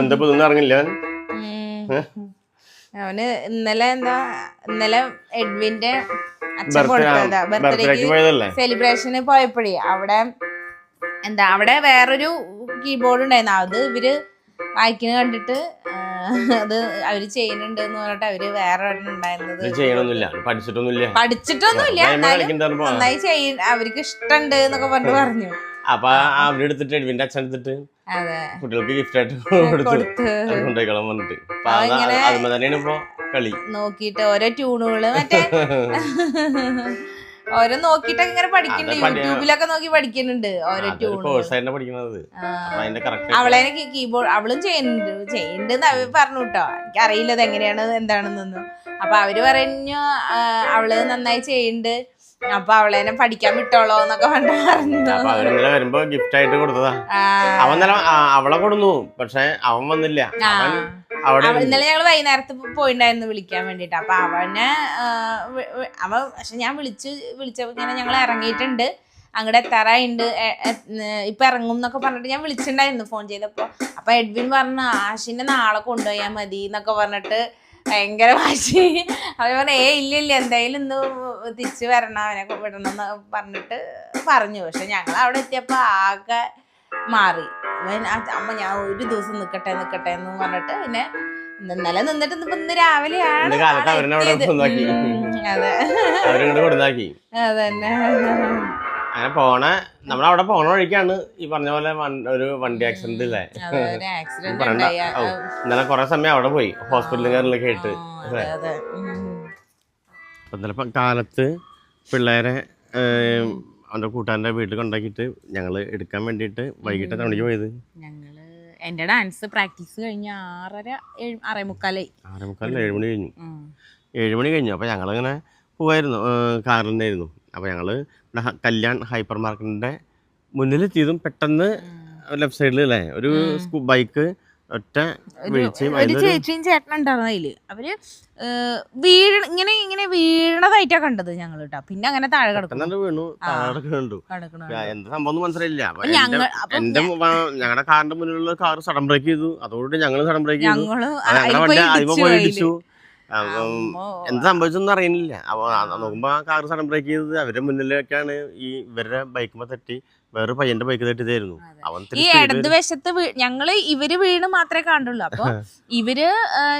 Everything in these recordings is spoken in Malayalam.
എന്താ ഇറങ്ങില്ല അവന് ഇന്നലെ എന്താ ഇന്നലെ എഡ്വിന്റെ അച്ഛൻ കൊടുത്തതാ ബർത്ത്ഡേക്ക് സെലിബ്രേഷന് പോയപ്പോഴേ അവിടെ എന്താ അവിടെ വേറൊരു കീബോർഡ് ഉണ്ടായിരുന്നു. അത് ഇവർ വായിക്കുന്നത് കണ്ടിട്ട് അത് അവർ ചെയ്യുന്നുണ്ട് എന്ന് പറഞ്ഞിട്ട് അവർ വേറെ ഉണ്ടായിരുന്നത്. ചെയ്യണമൊന്നുമില്ല പഠിച്ചിട്ടൊന്നുമില്ല. പഠിച്ചിട്ടൊന്നുമില്ല. നന്നായി ചെയ്യ. അവർക്ക് ഇഷ്ടമുണ്ട് എന്നൊക്കെ പറഞ്ഞു പറഞ്ഞു. അപ്പൊ അവിടെ എടുത്തിട്ട് എഡ്വിന്റെ അച്ഛൻ എടുത്തിട്ട് അതെ. കുട്ടികൾക്ക് ഗിഫ്റ്റ് ആയിട്ട് കൊടുത്തു. അത് അത് ഇങ്ങനെ- അതുമ്പോ തന്നെയാണ് ഇപ്പൊ കളി. നോക്കിയിട്ട് ഓരോ ട്യൂണുകൾ മറ്റേ ഓരോ നോക്കിട്ടൊക്കെ ഇങ്ങനെ പഠിക്കുന്നുണ്ട്. അത് പഠി- യൂട്യൂബിലൊക്കെ നോക്കി പഠിക്കുന്നുണ്ട് ഓരോ ആയിട്ട് പഠിക്കുന്നത് അവളെ കീബോർഡ് അവളും ചെയ്യുന്നുണ്ട്. ചെയ്യുന്നുണ്ട് അവർ പറഞ്ഞു കേട്ടോ. എനിക്കറിയില്ല ഇത് എങ്ങനെയാണ് എന്താണെന്നൊന്നും. അപ്പൊ അവർ പറഞ്ഞു അവൾ നന്നായി ചെയ്യുന്നുണ്ട്. അപ്പൊ അവളേനെ പഠിക്കാൻ വിട്ടോളോ എന്നൊക്കെ അവരിന്നലെ വരുമ്പോ ഗിഫ്റ്റ് ആയിട്ട് കൊടുത്തതാ. അവൻ അവളെ കൊടുന്നു പക്ഷെ അവൻ വന്നില്ല. ഇന്നലെ ഞങ്ങൾ വൈകുന്നേരത്ത് പോയിണ്ടായിരുന്നു വിളിക്കാൻ വേണ്ടിട്ട് അപ്പൊ അവനെ ആ, വി- വി- അവൻ പക്ഷെ ഞാൻ വിളിച്ചു വിളിച്ചപ്പോ ഇങ്ങനെ ഞങ്ങൾ ഇറങ്ങിയിട്ടുണ്ട്. അങ്ങോട്ട് എത്താറായിണ്ട്. ഇപ്പൊ ഇറങ്ങും എന്നൊക്കെ പറഞ്ഞിട്ട് ഞാൻ വിളിച്ചിട്ടുണ്ടായിരുന്നു ഫോൺ ചെയ്തപ്പോ. അപ്പൊ എഡ്വിൻ പറഞ്ഞു ആഷിനെ നാളെ കൊണ്ടുപോയാൽ മതി എന്നൊക്കെ പറഞ്ഞിട്ട് ഭയങ്കര വാശി. അവർ പറഞ്ഞു ഏ ഇല്ല ഇല്ല എന്തായാലും ഇന്ന് തിരിച്ചു വരണം അവനെ വിടണം എന്ന് പറഞ്ഞിട്ട് പറഞ്ഞു. പക്ഷെ ഞങ്ങൾ അവിടെ എത്തിയപ്പോ ആകെ മാറി. അമ്മ ഞാൻ ഒരു ദിവസം നിൽക്കട്ടെ നിൽക്കട്ടെ എന്ന് പറഞ്ഞിട്ട് പിന്നെ ഇന്ന് ഇന്നലെ നിന്നിട്ട് ഇന്നിപ്പോ ഇന്ന് രാവിലെയാണ് അതെ. അതന്നെ. അങ്ങനെ പോണ നമ്മളവിടെ പോണ വഴിക്കാണ് ഈ പറഞ്ഞ പോലെ ഒരു വണ്ടി ആക്സിഡന്റ് ഇല്ലേ? ഇന്നലെ കൊറേ സമയം അവിടെ പോയി ഹോസ്പിറ്റലിൽ കയറിലൊക്കെ ആയിട്ട്. അപ്പൊ ഇന്നലെ കാലത്ത് പിള്ളേരെ അവന്റെ കൂട്ടാന്റെ വീട്ടിൽ കൊണ്ടാക്കിയിട്ട് ഞങ്ങൾ എടുക്കാൻ വേണ്ടിട്ട് വൈകിട്ട് മണിക്ക് പോയത്. ഞങ്ങൾ എന്റെ ഡാൻസ് പ്രാക്ടീസ് കഴിഞ്ഞ ആറര ഏഴ് ആറേ മുക്കാലായി. ആറേ മുക്കാലിന് ഏഴ് മണി കഴിഞ്ഞു. ഏഴുമണി ഏഴ് മണി കഴിഞ്ഞു. അപ്പോൾ ഞങ്ങളിങ്ങനെ പോവായിരുന്നു കാറിലായിരുന്നു അപ്പോൾ ഞങ്ങൾ കല്യാൺ ഹൈപ്പർ മാർക്കറ്റിന്റെ മുന്നിലെത്തിയതും പെട്ടെന്ന് ലെഫ്റ്റ് സൈഡിൽ അല്ലേ? ഒരു ബൈക്ക് ഒറ്റ വീഴ്ചയും ഒരു ചേച്ചിയും ചേട്ടനും ഉണ്ടായിരുന്നു അതിൽ. അവർ വീഴ ഇങ്ങനെ ഇങ്ങനെ വീണതായിട്ടാ കണ്ടത് ഞങ്ങൾ കേട്ടോ പിന്നെ അങ്ങനെ താഴെ കിടക്കുന്നു. വീണു. താഴെ കണ്ടു എന്താ സംഭവം മനസ്സിലായില്ല. എന്റെ- ഞങ്ങളുടെ കാറിന്റെ മുന്നിലുള്ള കാർ സഡൻ ബ്രേക്ക് ചെയ്തു. അതോടെ ഞങ്ങൾ സഡൻ ബ്രേക്ക് ചെയ്തു. ഞങ്ങൾ വണ്ടി പോയി ഇടിച്ചു. അപ്പം. എന്ത് സംഭവിച്ചൊന്നും അറിയുന്നില്ല അപ്പൊ നോക്കുമ്പോ ആ കാർ സഡൻ ബ്രേക്ക് ചെയ്തത് അവരുടെ മുന്നിലേക്കാണ് ഈ ഇവരുടെ ബൈക്കുമ്പോ തട്ടി വേറെ പയ്യന്റെ ബൈക്ക് തട്ടിയതായിരുന്നു. അവൻ ഈ ഇത്തിരി speed ഇടത് വശത്ത് ഞങ്ങൾ ഇവർ വീണ് മാത്രമേ കണ്ടുള്ളൂ അപ്പൊ ഇവർ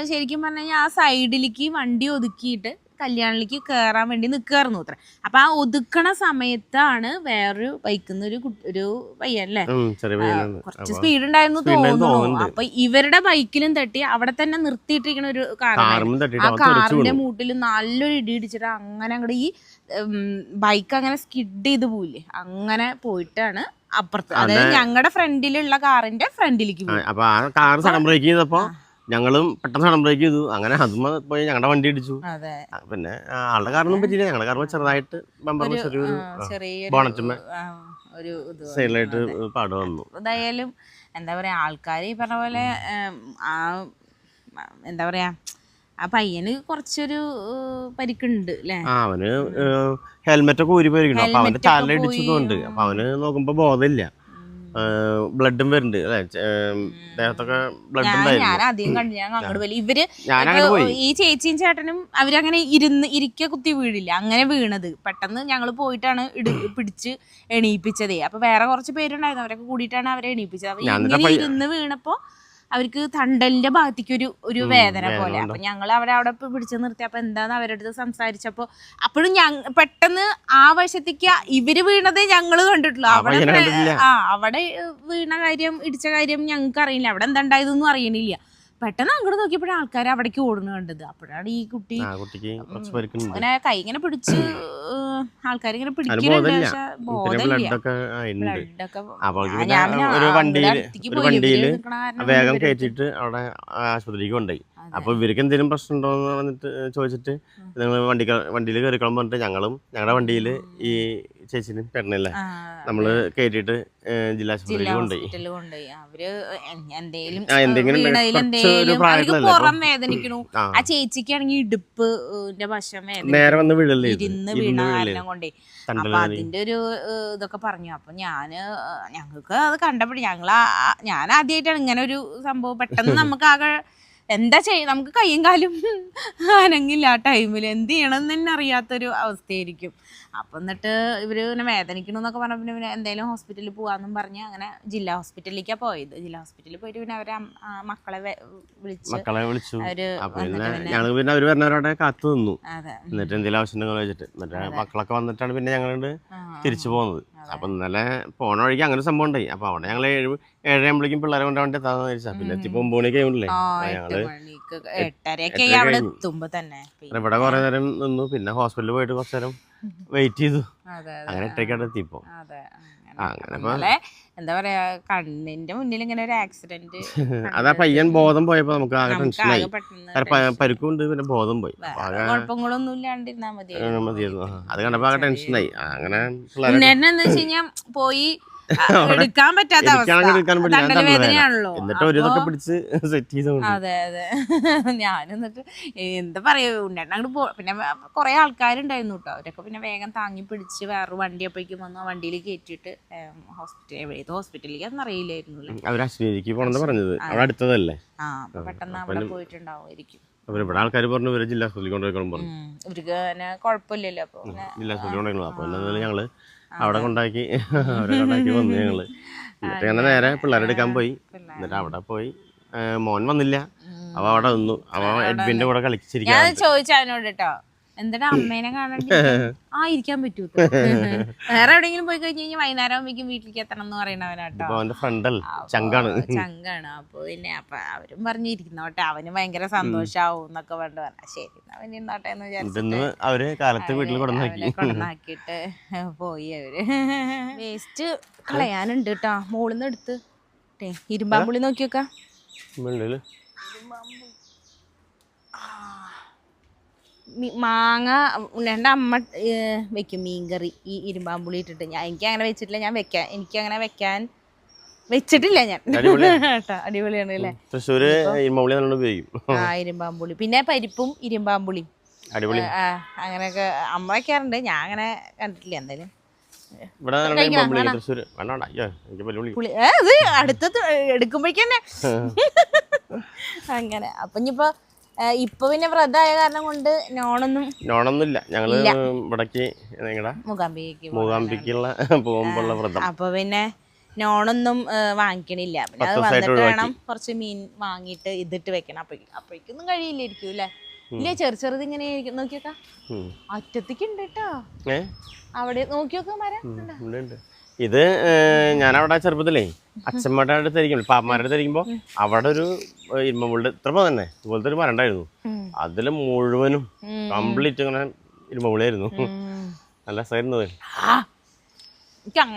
ശരിക്കും പറഞ്ഞാൽ കഴിഞ്ഞാൽ ആ സൈഡിലേക്ക് വണ്ടി ഒതുക്കിയിട്ട് കല്യാണിലേക്ക് കയറാൻ വേണ്ടി നിൽക്കുകയായിരുന്നു അത്ര. അപ്പൊ ആ ഒതുക്കണ സമയത്താണ് വേറൊരു ബൈക്കുന്ന ഒരു ഒരു പയ്യല്ലേ അല്ലേ? ചെറിയ കുറച്ച് സ്പീഡ് ഉണ്ടായിരുന്നു തോന്നുന്നു. അപ്പൊ ഇവരുടെ ബൈക്കിലും തട്ടി അവിടെ തന്നെ നിർത്തിയിട്ടിരിക്കുന്ന ഒരു കാറാണ് കാറും ആ കാറിന്റെ മൂട്ടിൽ നല്ലൊരു ഇടി ഇടിച്ചിട്ട് അങ്ങനെ അങ്ങോട്ട് ഈ ബൈക്ക് അങ്ങനെ സ്കിഡ് ചെയ്ത് പോയില്ലേ? അങ്ങനെ പോയിട്ടാണ് അപ്പുറത്ത്. അതായത് ഞങ്ങളുടെ ഫ്രണ്ടിലുള്ള കാറിന്റെ ഫ്രണ്ടിലേക്ക് പോയി അപ്പൊ ആ കാർ സഡൻ ബ്രേക്ക് ചെയ്തപ്പോ ഞങ്ങളും പെട്ടെന്ന് സഡംബ്രേക്ക് ചെയ്തു. അങ്ങനെ ഹസ്മ പോയി ഞങ്ങളുടെ വണ്ടി ഇടിച്ചു. പിന്നെ ആളുടെ കാരണം പറ്റിയില്ല. ഞങ്ങളുടെ കാരണം ചെറുതായിട്ട് ബമ്പറിന് ചെറിയൊരു ബോണറ്റുമ്മേ ഒരു സൈഡിലായിട്ട് പാട് വന്നു. എന്തായാലും എന്താ പറയാ ആൾക്കാർ ഈ പറഞ്ഞ പോലെ ആ എന്താ പറയാ ആ പയ്യന് കുറച്ചൊരു പരിക്കുണ്ട് അല്ലേ അവന് ഹെൽമെറ്റ് ഒക്കെ ഊരി പോയിരിക്കണം അപ്പൊ അവന്റെ തല ഇടിച്ചതുകൊണ്ട് അപ്പൊ അവന് നോക്കുമ്പോ ബോധമില്ല. ബ്ലഡും വരുന്നുണ്ട് അല്ലെ? ദേഹത്തൊക്കെ ബ്ലഡ് ഇവർ ഈ ചേച്ചിയും ചേട്ടനും അവരങ്ങനെ ഇരുന്ന് ഇരിക്ക കുത്തി വീഴില്ല അങ്ങനെ വീണത്. പെട്ടെന്ന് ഞങ്ങൾ പോയിട്ടാണ് പിടിച്ച് എണീപ്പിച്ചതേ. അപ്പൊ വേറെ കുറച്ച് പേരുണ്ടായിരുന്നു. അവരൊക്കെ കൂടിയിട്ടാണ് അവരെ എണീപ്പിച്ചത്. അപ്പൊ ഇങ്ങനെ ഇരുന്ന് വീണപ്പോ അവർക്ക് തണ്ടലിന്റെ ഭാഗത്തേക്ക് ഒരു ഒരു വേദന പോലെ. അപ്പൊ ഞങ്ങൾ അവരെ അവിടെ പിടിച്ചു നിർത്തി. അപ്പൊ എന്താന്ന് അവരുടെ അടുത്ത് സംസാരിച്ചപ്പോ അപ്പോഴും ഞങ്ങ പെട്ടെന്ന് ആ വശത്തേക്ക് ഇവർ വീണതേ ഞങ്ങൾ കണ്ടിട്ടുള്ളൂ. അവിടെ. ആ അവിടെ വീണ കാര്യം ഇടിച്ച കാര്യം ഞങ്ങൾക്ക് അറിയില്ല. അവിടെ എന്താ ഉണ്ടായതൊന്നും അറിയണില്ല. പെട്ടെന്ന് അങ്ങോട്ട് നോക്കിയപ്പോഴാണ് ആൾക്കാർ അവിടേക്ക് ഓടുന്നു കണ്ടത്. അപ്പോഴാണ് ഈ കുട്ടി അങ്ങനെ കൈ ഇങ്ങനെ പിടിച്ച് ആൾക്കാർ ഇങ്ങനെ പിടിക്കുന്നുണ്ട് വേഗം കയറ്റിട്ട് അവിടെ ആശുപത്രിക്ക് കൊണ്ടുപോയി. അപ്പൊ ഇവർക്ക് എന്തെങ്കിലും പ്രശ്നം ഉണ്ടോ എന്ന് പറഞ്ഞിട്ട് ചോദിച്ചിട്ട് നിങ്ങൾ വണ്ടി വണ്ടിയിൽ കയറിക്കണം പറഞ്ഞിട്ട് ഞങ്ങളും ഞങ്ങളുടെ വണ്ടിയിൽ ഈ ചേച്ചിനും പെണ്ണല്ലേ നമ്മൾ കേട്ടിട്ട് ജില്ലാ ആശുപത്രിയിൽ കൊണ്ടുപോയി. കൊണ്ടുപോയി. അവർ എന്തെങ്കിലും ആ, എന്തെങ്കിലും പുറം വേദനിക്കണു. ആ. ചേച്ചിക്കാണെങ്കിൽ ഇടുപ്പിന്റെ വശം വേദന നേരെ വന്ന് വീഴല്ലേ ഇത്? ഇരുന്ന് ഇരുന്ന് വീണ കാരണം കൊണ്ടേ. അപ്പൊ അതിന്റെ ഒരു ഇതൊക്കെ പറഞ്ഞു. അപ്പൊ ഞാൻ ഞങ്ങൾക്ക് അത് കണ്ടപ്പോൾ ഞങ്ങൾ ഞാൻ ആദ്യമായിട്ടാണ് ഇങ്ങനെ ഒരു സംഭവം. പെട്ടെന്ന് നമുക്ക് ആകെ എന്താ ചെയ്യ നമുക്ക് കയ്യും കാലും അനങ്ങില്ല ആ ടൈമിൽ എന്ത് ചെയ്യണം തന്നെ അറിയാത്തൊരു അവസ്ഥയായിരിക്കും. അപ്പൊ എന്നിട്ട് ഇവർ ഇങ്ങനെ വേദനിക്കണമെന്നൊക്കെ പറഞ്ഞ പിന്നെ പിന്നെ എന്തെങ്കിലും ഹോസ്പിറ്റലിൽ പോകാമെന്നും പറഞ്ഞ് അങ്ങനെ ജില്ലാ ഹോസ്പിറ്റലിലേക്കാണ് പോയത്. ജില്ലാ ഹോസ്പിറ്റലിൽ പോയിട്ട് പിന്നെ അവരെ മക്കളെ വിളിച്ചു മക്കളെ വിളിച്ചു. ഞങ്ങൾ പിന്നെ അവർ വരുന്നവരവിടെ കാത്തു നിന്നു. അതെ. എന്നിട്ട് എന്തെങ്കിലും ആവശ്യമുണ്ടെങ്കിൽ വെച്ചിട്ട്. എന്നിട്ട് മക്കളൊക്കെ വന്നിട്ടാണ് പിന്നെ ഞങ്ങൾ തിരിച്ചു പോകുന്നത് അപ്പൊ ഇന്നലെ പോണ വഴിക്ക് അങ്ങനെ സംഭവം ഉണ്ടായി. അപ്പൊ അവിടെ ഞങ്ങൾ ഏഴ് ഏഴരയാകുമ്പോഴേക്കും പിള്ളേരെ കൊണ്ട് വേണ്ടി എത്താന്ന് വിചാരിച്ചാ. പിന്നെ എത്തിപ്പോ ഒമ്പത് മണിയൊക്കെ ആയില്ലേ? ആ ഞങ്ങൾ ഇവിടെ കുറെ നേരം നിന്നു. പിന്നെ ഹോസ്പിറ്റലിൽ പോയിട്ട് കുറച്ചു നേരം വെയിറ്റ് ചെയ്തു. അങ്ങനെ അതെ. ആ, അങ്ങനെ ഇപ്പൊ- എന്താ പറയാ കണ്ണിന്റെ മുന്നിൽ ഇങ്ങനെ ഒരു ആക്സിഡന്റ് അതാ പയ്യൻ ബോധം പോയപ്പോ നമുക്ക് ആകെ ടെൻഷനായി പരുക്കുണ്ട് പിന്നെ ബോധം പോയി. കുഴപ്പങ്ങളൊന്നും ഇല്ലാണ്ടിരുന്നാ മതി മതിയായിരുന്നു. അത് കണ്ടപ്പോ ആകെ ടെൻഷനായി അങ്ങനെ പോയി എടുക്കാൻ പറ്റാത്ത എനിക്കാണെങ്കിൽ അവസ്ഥ പറ്റില്ല. ഞാൻ തണ്ടൽ തണ്ടൽ വേദന. വേദനയാണല്ലോ. എന്നിട്ട് ഒരു ഇതൊക്കെ പിടിച്ച് സെറ്റ് ചെയ്തുകൊണ്ട് അതെ അതെ. ഞാൻ എന്നിട്ട് എന്താ പറയാ ഉണ്ടെണ്ണ അങ്ങോട്ട് പോ പിന്നെ കുറെ ആൾക്കാരുണ്ടായിരുന്നു കേട്ടോ അവരൊക്കെ പിന്നെ വേഗം താങ്ങി പിടിച്ച് വേറെ വണ്ടി അപ്പോഴേക്കും വന്നു. ആ വണ്ടിയിൽ കയറ്റിയിട്ട് ഹോസ്പിറ്റൽ ഏത് ഹോസ്പിറ്റലിലേക്ക് അറിയില്ലായിരുന്നു അല്ലേ അവർ അശ്വതിക്ക് പോണെന്ന് പറഞ്ഞത്. അവിടെ അടുത്തതല്ലേ? ആ പെട്ടെന്ന് അവിടെ പോയിട്ടുണ്ടാവുമായിരിക്കും. ഇവിടെ ആൾക്കാർ പറഞ്ഞു ഇവർ ജില്ലാ ഹോസ്പിറ്റലിൽ കൊണ്ടുപോയിക്കണം പറഞ്ഞു. ഇവർക്ക് കുഴപ്പമില്ലല്ലോ. അപ്പൊ പിന്നെ ജില്ലാ ഹോസ്പിറ്റലിൽ കൊണ്ടുപോയിക്കണം അപ്പൊ എന്നാ ഞങ്ങൾ അവിടെ കൊണ്ടാക്കി അവിടെ കൊണ്ടാക്കി വന്നു ഞങ്ങൾ. എന്നിട്ട് അങ്ങനെ നേരെ പിള്ളേരെ എടുക്കാൻ പോയി. എന്നിട്ട് അവിടെ പോയി മോൻ വന്നില്ല. അവ അവിടെ നിന്നു. അവ എഡ്വിന്റെ കൂടെ കളിച്ചിരിക്കാൻ ചോദിച്ചു അവനോട് കേട്ടോ എന്താ അമ്മേനെ കാണാണ്ട്? ആ ഇരിക്കാൻ പറ്റൂ വേറെ എവിടെയെങ്കിലും പോയി കഴിഞ്ഞു കഴിഞ്ഞാൽ വൈകുന്നേരം ആകുമ്പോഴേക്കും വീട്ടിലേക്ക് എത്തണം എന്ന് പറയണവനാട്ടോ അവന്റെ ചങ്കാണ്. ചങ്കാണ്. അപ്പൊ പിന്നെ അപ്പൊ അവരും പറഞ്ഞിരിക്കുന്നോട്ടെ അവന് ഭയങ്കര സന്തോഷാവും എന്നൊക്കെ പറഞ്ഞു പറഞ്ഞാ. ശരി എന്നാ വിചാരിച്ചിട്ട് അവർ കാലത്ത് വീട്ടിൽ കൊണ്ടുവന്നാക്കിയിട്ട് പോയി അവർ. വേസ്റ്റ് കളയാനുണ്ട് കേട്ടോ നിന്ന് എടുത്ത്. ഇരുമ്പാമ്പുള്ളി ഇരുമ്പാമ്പുളി നോക്കി നോക്കാം വെള്ളിൽ മി- മാങ്ങ എന്റെ അമ്മ വെക്കും മീൻകറി. ഈ ഇരുമ്പാമ്പുളി ഇട്ടിട്ട്. ഞാൻ എനിക്ക് അങ്ങനെ വെച്ചിട്ടില്ല. ഞാൻ വെക്കാൻ എനിക്ക് അങ്ങനെ വെക്കാൻ വെച്ചിട്ടില്ല ഞാൻ. കേട്ടോ അടിപൊളിയാണ് അല്ലേ? തൃശ്ശൂര് ആ ഇരുമ്പാമ്പുളി. പിന്നെ പരിപ്പും ഇരുമ്പാമ്പുളിയും. അങ്ങനെയൊക്കെ അമ്മ വെക്കാറുണ്ട്. ഞാൻ അങ്ങനെ കണ്ടിട്ടില്ല എന്തായാലും. അടുത്ത എടുക്കുമ്പോഴേക്കന്നെ. അങ്ങനെ. അപ്പൊ ഇനിയിപ്പോ ഇപ്പൊ പിന്നെ വ്രതമായ കാരണം കൊണ്ട് നോണൊന്നും നോണൊന്നുമില്ല. ഞങ്ങൾ ഇവിടേക്ക് മൂകാംബിക്കുള്ള പോകുമ്പോഴുള്ള വ്രതം. അപ്പൊ പിന്നെ നോണൊന്നും വാങ്ങിക്കണില്ല. പിന്നെ അത് വന്നിട്ട് വേണം കുറച്ച് മീൻ വാങ്ങിയിട്ട് ഇതിട്ട് വെക്കണം. അപ്പോഴേക്കും അപ്പോഴേക്കൊന്നും കഴിയില്ലായിരിക്കും അല്ലേ? ഇല്ല ചെറു ചെറുത് ഇങ്ങനെ നോക്കിയോക്കാ. അറ്റത്തേക്ക് ഉണ്ട് കേട്ടോ അവിടെ നോക്കിയൊക്കെ മരം. ഇത് ഞാനവിടെ ചെറുപ്പത്തിലേ അച്ഛന്മാരുടെ അടുത്തായിരിക്കും പാപ്പന്മാരുടെ ഇരിക്കുമ്പോൾ അവിടെ ഒരു ഇരുമ്പുള്ള ഇത്ര തന്നെ ഇതുപോലത്തെ ഒരു മരണ്ടായിരുന്നു ഉണ്ടായിരുന്നു. അതിൽ മുഴുവനും കംപ്ലീറ്റ് ഇങ്ങനെ ഇരുമ്പുള്ളിയായിരുന്നു. നല്ല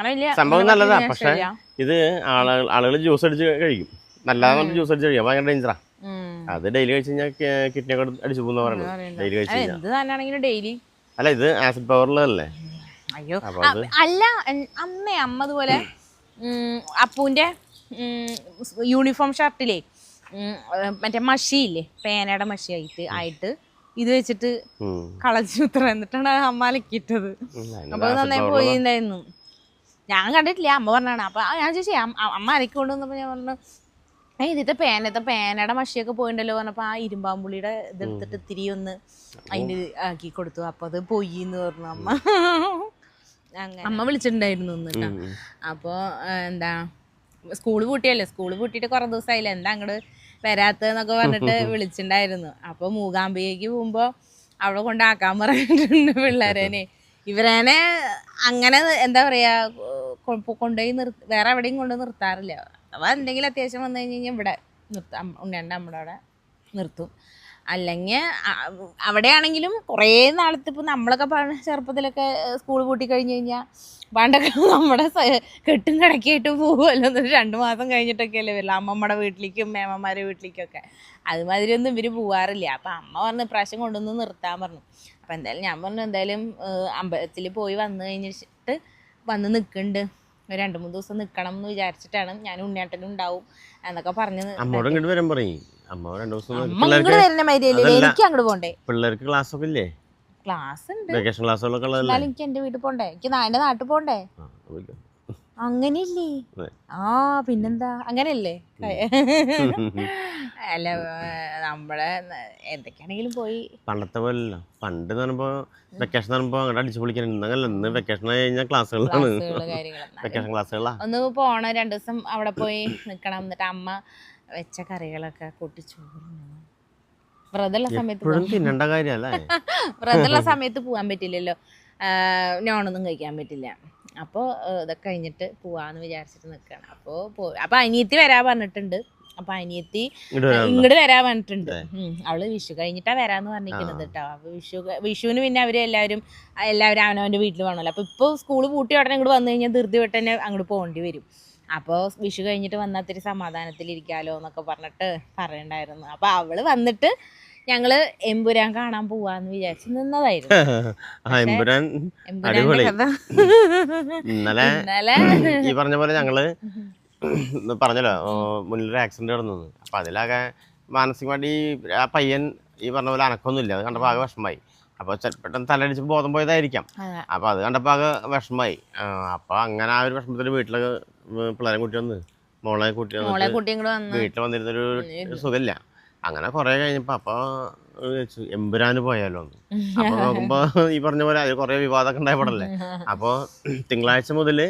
വലിയ സംഭവം നല്ലതാ. പക്ഷെ ഇത് ആളുകൾ ആളുകൾ ജ്യൂസ് അടിച്ച് കഴിക്കും. നല്ലതാ ജ്യൂസ് അടിച്ച് കഴിക്കാം. ഭയങ്കര ഡേഞ്ചറാ. അത് ഡെയിലി കഴിച്ച് കഴിഞ്ഞാൽ കിഡ്നിയൊക്കെ അടിച്ചു പോകുന്ന പറയുന്നത്. ഡെയിലി കഴിച്ച് കഴിഞ്ഞാൽ അല്ല ഇത് ആസിഡ് പവറുള്ളതല്ലേ അയ്യോ. അല്ല അമ്മ അമ്മ അതുപോലെ അപ്പൂന്റെ യൂണിഫോം ഷർട്ടിലേ മറ്റേ മഷിയില്ലേ പേനയുടെ മഷി ആയിട്ട് ആയിട്ട് ഇത് വെച്ചിട്ട് ഉം. കളച്ചു ഉത്തര എന്നിട്ടാണ് അമ്മ അതിന് അപ്പൊ നന്നായി പോയിണ്ടായിരുന്നു. ഞാൻ കണ്ടിട്ടില്ല അമ്മ പറഞ്ഞാണ് അപ്പൊ ഞാൻ ചോദിച്ചു അമ്മ അരക്കി കൊണ്ടുവന്നപ്പോ ഞാൻ പറഞ്ഞു ഏ ഇതിത്തെ പേനത്തെ പേനയുടെ മഷിയൊക്കെ പോയിണ്ടല്ലോ പറഞ്ഞപ്പോ ആ ഇരുമ്പാമ്പുളിയുടെ ഇതെടുത്തിട്ട് ഇത്തിരി ഒന്ന് അതിന് ആക്കി കൊടുത്തു. അപ്പൊ അത് പോയി എന്ന് പറഞ്ഞു അമ്മ. അമ്മ വിളിച്ചിട്ടുണ്ടായിരുന്നു. അപ്പോ എന്താ സ്കൂൾ പൂട്ടിയല്ലേ? സ്കൂൾ പൂട്ടിയിട്ട് കുറെ ദിവസമായില്ല എന്താ അങ്ങോട്ട് വരാത്തതെന്നൊക്കെ പറഞ്ഞിട്ട് വിളിച്ചിട്ടുണ്ടായിരുന്നു. അപ്പൊ മൂകാംബികയ്ക്ക് പോകുമ്പോ അവളെ കൊണ്ടാക്കാൻ പറഞ്ഞിട്ടുണ്ട് പിള്ളേരനെ. ഇവരനെ അങ്ങനെ എന്താ പറയാ കൊണ്ടുപോയി നിർ വേറെ എവിടെയും കൊണ്ട് നിർത്താറില്ല. അഥവാ എന്തെങ്കിലും അത്യാവശ്യം വന്നു കഴിഞ്ഞ് കഴിഞ്ഞാൽ ഇവിടെ നിർത്താം. ഉണ്ണേണ്ട നമ്മുടെ അവിടെ നിർത്തും. അല്ലെങ്കിൽ അവിടെയാണെങ്കിലും കുറേ നാളത്തെ ഇപ്പോൾ നമ്മളൊക്കെ ചെറുപ്പത്തിലൊക്കെ സ്കൂൾ പൂട്ടി കഴിഞ്ഞ് കഴിഞ്ഞാൽ പണ്ടൊക്കെ നമ്മുടെ കെട്ടും കിടക്കിയിട്ട് പോകുമല്ലോ എന്നൊരു രണ്ട് മാസം കഴിഞ്ഞിട്ടൊക്കെ അല്ലേ വരില്ല അമ്മമ്മയുടെ വീട്ടിലേക്കും മേമന്മാരുടെ വീട്ടിലേക്കൊക്കെ. അതുമാതിരി ഒന്നും ഇവർ പോവാറില്ല. അപ്പം അമ്മ പറഞ്ഞു ഇപ്രാവശ്യം കൊണ്ടുവന്ന് നിർത്താൻ പറഞ്ഞു. അപ്പം എന്തായാലും ഞാൻ പറഞ്ഞു എന്തായാലും അമ്പലത്തിൽ പോയി വന്നു കഴിഞ്ഞിട്ട് വന്ന് നിൽക്കുന്നുണ്ട് ഒരു രണ്ട് മൂന്ന് ദിവസം നിൽക്കണം എന്ന് വിചാരിച്ചിട്ടാണ് ഞാൻ ഉണ്ണിയാട്ടനും ഉണ്ടാവും എന്നൊക്കെ പറഞ്ഞ് അമ്മോട് ഇങ്ങോട്ട് വരാൻ പറയും. അമ്മ രണ്ടു ദിവസം അമ്മ പിള്ളേർക്ക് ഇങ്ങോട്ട് വരുന്ന മര്യാദയില്ലേ അതല്ല. എനിക്ക് അങ്ങോട്ട് പോണ്ടേ. പിള്ളേർക്ക് ക്ലാസ് ഒക്കെ ഇല്ലേ? ക്ലാസ് ഉണ്ട് വെക്കേഷൻ ക്ലാസ്സുകളൊക്കെ ഉള്ളതല്ലേ? എന്നാലും എനിക്ക് വീട്ടിൽ പോണ്ടേ? എനിക്ക് നാ- നാട്ടിൽ പോണ്ടേ? ആ, അതുമില്ല. അങ്ങനെയില്ലേ? അതെ. ആ പിന്നെന്താ? അങ്ങനെയല്ലേ? അല്ല നമ്മളെ ന- എന്തൊക്കെയാണെങ്കിലും പോയി. പണ്ടത്തെ പോലല്ലോ. പണ്ട് എന്ന് പറയുമ്പോ വെക്കേഷൻ പറയുമ്പോ അങ്ങോട്ട് അടിച്ചു പൊളിക്കാൻ ഇന്നല്ല ഇന്ന് വെക്കേഷൻ ആയി കഴിഞ്ഞാൽ ക്ലാസ്സുകളാണ് ക്ലാസ്സുകൾ വെക്കേഷൻ ക്ലാസ്സുകളാ ഒന്ന് പോണം. രണ്ടു ദിവസം അവിടെ പോയി നിക്കണം. എന്നിട്ട് അമ്മ വെച്ച കറികളൊക്കെ കൂട്ടി ചോറുണ്ണണം. വ്രതമുള്ള സമയത്ത് തിന്നേണ്ട കാര്യല്ലേ വ്രതമുള്ള സമയത്ത് പോകാൻ പറ്റില്ലല്ലോ. നോണൊന്നും കഴിക്കാൻ പറ്റില്ല. അപ്പോൾ ഇതൊക്കെ കഴിഞ്ഞിട്ട് പോവാന്ന് വിചാരിച്ചിട്ട് നിൽക്കണം അപ്പോൾ അപ്പോൾ അനിയത്തി വരാൻ പറഞ്ഞിട്ടുണ്ട്. അപ്പൊ അനിയത്തി ഇങ്ങോട്ട് വരാൻ പറഞ്ഞിട്ടുണ്ട്. അവൾ വിഷു കഴിഞ്ഞിട്ടാ വരാന്ന് പറഞ്ഞിരിക്കുന്നത് കേട്ടോ അപ്പൊ വിഷു വിഷുവിന് പിന്നെ അവർ എല്ലാവരും എല്ലാവരും അവനവന്റെ വീട്ടിൽ വേണമല്ലോ അപ്പൊ ഇപ്പൊ സ്കൂൾ പൂട്ടി ഉടനെ ഇങ്ങോട്ട് വന്നു കഴിഞ്ഞാൽ ധൃതി വിട്ട് തന്നെ അങ്ങോട്ട് പോകേണ്ടി വരും. അപ്പോൾ വിഷു കഴിഞ്ഞിട്ട് വന്നാൽ ഇത്തിരി സമാധാനത്തിലിരിക്കാലോ എന്നൊക്കെ പറഞ്ഞിട്ട് പറയണ്ടായിരുന്നു. അപ്പൊ അവൾ വന്നിട്ട് ഞങ്ങൾ എമ്പുരാൻ കാണാൻ പോവാന്ന് വിചാരിച്ച് നിന്നതായിരുന്നു. ഇന്നലെ ഈ പറഞ്ഞ പോലെ ഞങ്ങൾ പറഞ്ഞല്ലോ മുന്നിലൊരു ആക്സിഡന്റ് നടന്നു അപ്പൊ അതിലാകെ മാനസികമായിട്ട് ഈ ആ പയ്യൻ ഈ പറഞ്ഞ പോലെ അനക്കൊന്നുമില്ല. അത് കണ്ടപ്പോൾ ആകെ വിഷമമായി. അപ്പോൾ പെട്ടെന്ന് തലടിച്ച് ബോധം പോയതായിരിക്കാം. അപ്പൊ അപ്പോൾ അത് കണ്ടപ്പോൾ ആകെ വിഷമമായി. അപ്പോൾ അങ്ങനെ ആ ഒരു വിഷമത്തിൽ വീട്ടിലൊക്കെ പിള്ളേരെ കൂട്ടി വന്ന് മോളെ കൂട്ടി വന്ന് വീട്ടിൽ വന്നിരുന്നൊരു സുഖമില്ല. അങ്ങനെ കുറേ കഴിഞ്ഞപ്പോൾ അപ്പോൾ എമ്പുരാന് പോയാലോ എന്ന്. അപ്പോൾ നോക്കുമ്പോൾ ഈ പറഞ്ഞ പോലെ അതിൽ കുറേ വിവാദമൊക്കെ ഉണ്ടായ പടല്ലേ അപ്പോൾ തിങ്കളാഴ്ച മുതൽ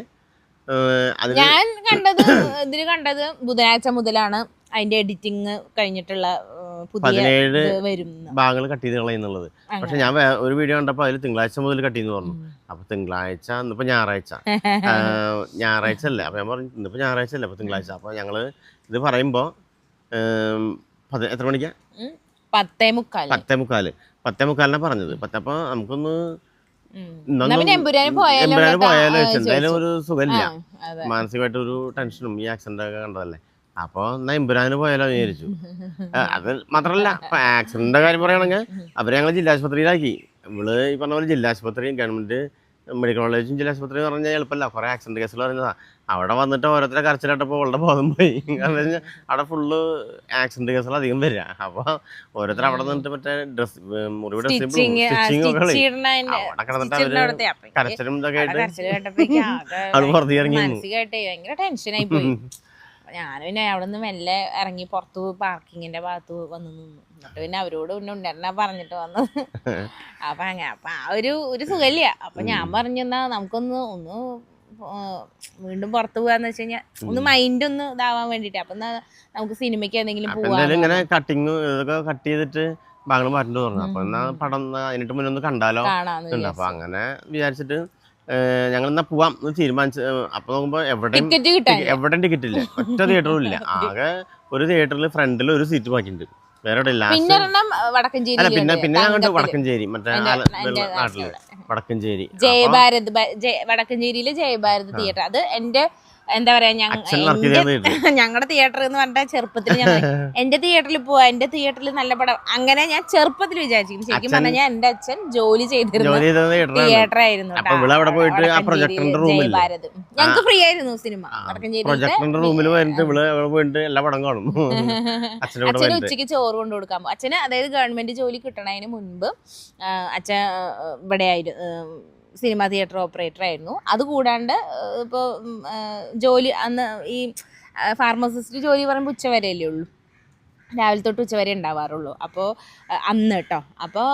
ഞാൻ കണ്ടത് ഇതിന് കണ്ടത് ബുധനാഴ്ച മുതലാണ് അതിന്റെ എഡിറ്റിംഗ് കഴിഞ്ഞിട്ടുള്ള പതിനേഴ് ഭാഗങ്ങൾ കട്ട് ചെയ്ത് കളയുന്നുള്ളത് പക്ഷെ ഞാൻ ഒരു വീഡിയോ കണ്ടപ്പോൾ അതിൽ തിങ്കളാഴ്ച മുതൽ കട്ട് ചെയ്യുന്നു പറഞ്ഞു. അപ്പൊ തിങ്കളാഴ്ച ഇന്നിപ്പോ ഞായറാഴ്ച. ഞായറാഴ്ച അല്ലേ? അപ്പൊ ഞാൻ പറഞ്ഞു ഇന്നിപ്പോ ഞായറാഴ്ച അല്ലേ? അപ്പൊ തിങ്കളാഴ്ച. അപ്പൊ ഞങ്ങൾ ഇത് പറയുമ്പോ എത്ര മണിക്കാ. പത്തേ മുക്കാൽ. പത്തേ മുക്കാൽ. പത്തേ മുക്കാലിനാ പറഞ്ഞത്. പത്തപ്പോ നമുക്കൊന്ന് പോയാലോ ഒരു സുഖമില്ല. ആ, മാനസികമായിട്ട് ഒരു ടെൻഷനും ഈ ആക്സിഡന്റ് ഒക്കെ കണ്ടതല്ലേ? അപ്പൊ എന്നാ എമ്പുരാന് പോയാലോ വിചാരിച്ചു. അത് മാത്രല്ല ഇപ്പൊ ആക്സിഡന്റിന്റെ കാര്യം പറയുകയാണെങ്കിൽ അവരെ ഞങ്ങൾ ജില്ലാശുപത്രിയിലാക്കി ഇവൾ ഈ പറഞ്ഞ പോലെ ജില്ലാശുപത്രിയും ഗവൺമെന്റ് മെഡിക്കൽ കോളേജും ജില്ലാശുപത്രി എന്ന് പറഞ്ഞാൽ എളുപ്പമല്ല. കുറെ ആക്സിഡന്റ് കേസുകൾ പറഞ്ഞതാ അവിടെ വന്നിട്ട് ഓരോരുത്തരെ കരച്ചിലായിട്ടപ്പോൾ അവളുടെ ബോധം പോയി. കാരണം വെച്ചാൽ അവിടെ ഫുള്ള് ആക്സിഡന്റ് കേസുകൾ അധികം വരിക. അപ്പോൾ ഓരോരുത്തർ അവിടെ നിന്നിട്ട് മറ്റേ ഡ്രസ് മുറിവ് ഡ്രസ്സിംഗ് സ്റ്റിച്ചിങ് ഒക്കെ അവിടെ കിടന്നിട്ട് അവർ കരച്ചിലും ഇതൊക്കെ ആയിട്ട് ആകെ പുറത്തേക്ക് ഇറങ്ങി പോയി ഞാൻ പിന്നെ അവിടെ നിന്ന് മെല്ലെ ഇറങ്ങി പുറത്ത് പാർക്കിങ്ങിന്റെ ഭാഗത്ത് വന്ന് നിന്നു. എന്നിട്ട് പിന്നെ അവരോട് പിന്നെ ഉണ്ടെന്നാ പറഞ്ഞിട്ട് വന്നു അപ്പൊ അങ്ങനെ അപ്പൊ ആ ഒരു ഒരു സുഖമില്ല അപ്പൊ ഞാൻ പറഞ്ഞെന്നാ നമുക്കൊന്ന് ഒന്ന് വീണ്ടും പുറത്തു പോകാന്ന് വെച്ച് കഴിഞ്ഞാൽ ഒന്ന് മൈൻഡ് ഒന്ന് ഇതാവാൻ വേണ്ടിട്ട്. അപ്പൊ നമുക്ക് സിനിമയ്ക്ക് എന്തെങ്കിലും ഇങ്ങനെ കട്ടിങ് ഇതൊക്കെ കട്ട് ചെയ്തിട്ട് ഭാഗങ്ങൾ മാറ്റേണ്ടി തുറന്നു അപ്പൊ എന്നാ പടം അതിനിട്ട് മുന്നേ ഒന്ന് കണ്ടാലോ? അപ്പൊ അങ്ങനെ വിചാരിച്ചിട്ട് ഞങ്ങൾ എന്നാ പോവാം എന്ന് തീരുമാനിച്ചു അപ്പൊ നോക്കുമ്പോ കിട്ടാൻ എവിടെയും ടിക്കറ്റ് ഇല്ല. ഒറ്റ തിയേറ്ററും ഇല്ല. ആകെ ഒരു തിയേറ്ററിൽ ഫ്രണ്ടിൽ ഒരു സീറ്റ് ബാക്കിയുണ്ട് വേറെ എവിടെ വടക്കഞ്ചേരി അല്ല പിന്നെ പിന്നെ അങ്ങോട്ട് വടക്കഞ്ചേരി. മറ്റേ നാട്ടിൽ വടക്കഞ്ചേരി. ജയഭാരത് വടക്കഞ്ചേരിയിലെ ജയഭാരത് തിയേറ്റർ അത് എന്റെ എന്താ പറയാ ഞങ്ങളുടെ തിയേറ്റർ എന്ന് പറഞ്ഞാൽ ചെറുപ്പത്തിൽ ഞാൻ എന്റെ തിയേറ്ററിൽ പോവാ. എന്റെ തിയേറ്ററിൽ നല്ല പടം. അങ്ങനെ ഞാൻ ചെറുപ്പത്തിൽ വിചാരിച്ചിരുന്നു. ശരിക്കും പറഞ്ഞാൽ ഞാൻ എന്റെ അച്ഛൻ ജോലി ചെയ്തിരുന്നു തിയേറ്റർ ആയിരുന്നു ജയഭാരത്. ഞങ്ങൾക്ക് ഫ്രീ ആയിരുന്നു സിനിമ റൂമിൽ പോയിട്ട് എല്ലാ പടം കാണും. അച്ഛന് ഉച്ചയ്ക്ക് ഉച്ചയ്ക്ക് ചോറ് കൊണ്ട് കൊടുക്കാൻ പോകും അച്ഛന് അതായത് ഗവൺമെന്റ് ജോലി കിട്ടണതിന് മുൻപ് അച്ഛൻ ഇവിടെ ആയിരുന്നു സിനിമ തിയേറ്റർ ഓപ്പറേറ്റർ ആയിരുന്നു അതുകൂടാണ്ട് ഇപ്പോൾ ജോലി അന്ന് ഈ ഫാർമസിസ്റ്റ് ജോലി പറയുമ്പോൾ ഉച്ചവരെയല്ലേ ഉള്ളൂ. രാവിലെ തൊട്ട് ഉച്ചവരെ ഉണ്ടാവാറുള്ളൂ. അപ്പോൾ അന്ന് കേട്ടോ. അപ്പോൾ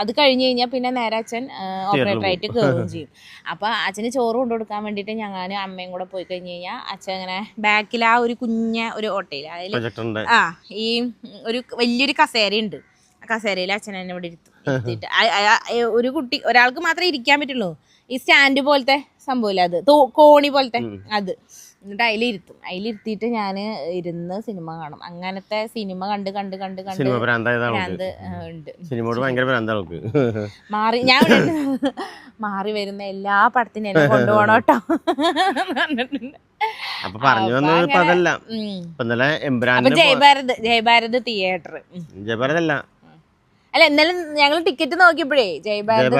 അത് കഴിഞ്ഞ് കഴിഞ്ഞാൽ പിന്നെ നേരെ അച്ഛൻ ഓപ്പറേറ്റർ ആയിട്ട് കയറുകയും ചെയ്യും. അപ്പോൾ അച്ഛന് ചോറ് കൊണ്ടു കൊടുക്കാൻ വേണ്ടിയിട്ട് ഞങ്ങൾ അമ്മയും കൂടെ പോയി കഴിഞ്ഞ് കഴിഞ്ഞാൽ അച്ഛൻ അങ്ങനെ ബാക്കിൽ ആ ഒരു കുഞ്ഞ ഒരു ഓട്ടയിൽ അതിൽ ആ ഈ ഒരു വലിയൊരു കസേരയുണ്ട്. കസേരയിൽ അച്ഛൻ എന്നെ ഇവിടെ ഇരുത്തും. ഇരുത്തിയിട്ട്. ആ- ആ- ആ- ഏ, ഒരു കുട്ടി ഒരാൾക്ക് മാത്രമേ ഇരിക്കാൻ പറ്റുള്ളൂ. ഈ സ്റ്റാൻഡ് പോലത്തെ സംഭവമില്ല അത്. കോണി പോലത്തെ അത്. എന്നിട്ട് അതിലിരുത്തും അതിലിരുത്തിയിട്ട് ഞാൻ ഇരുന്ന് സിനിമ കാണും. അങ്ങനത്തെ സിനിമ കണ്ട് കണ്ട് കണ്ട് കണ്ട് ഭ്രാന്ത് ഉണ്ട്. സിനിമയോട് ഭയങ്കര മാറി ഞാൻ മാറി വരുന്ന എല്ലാ പടത്തിനും എന്നെ കൊണ്ടുപോകണം കേട്ടോ. അപ്പൊ പറഞ്ഞു വന്നത് ഇപ്പൊ അതല്ല ഇന്നലെ ജയഭാരത് ജയഭാരത് തിയേറ്റർ ജയഭാരത് അല്ല എന്നാലും ഞങ്ങൾ ടിക്കറ്റ് നോക്കിയപ്പോഴേ ജയഭാരത്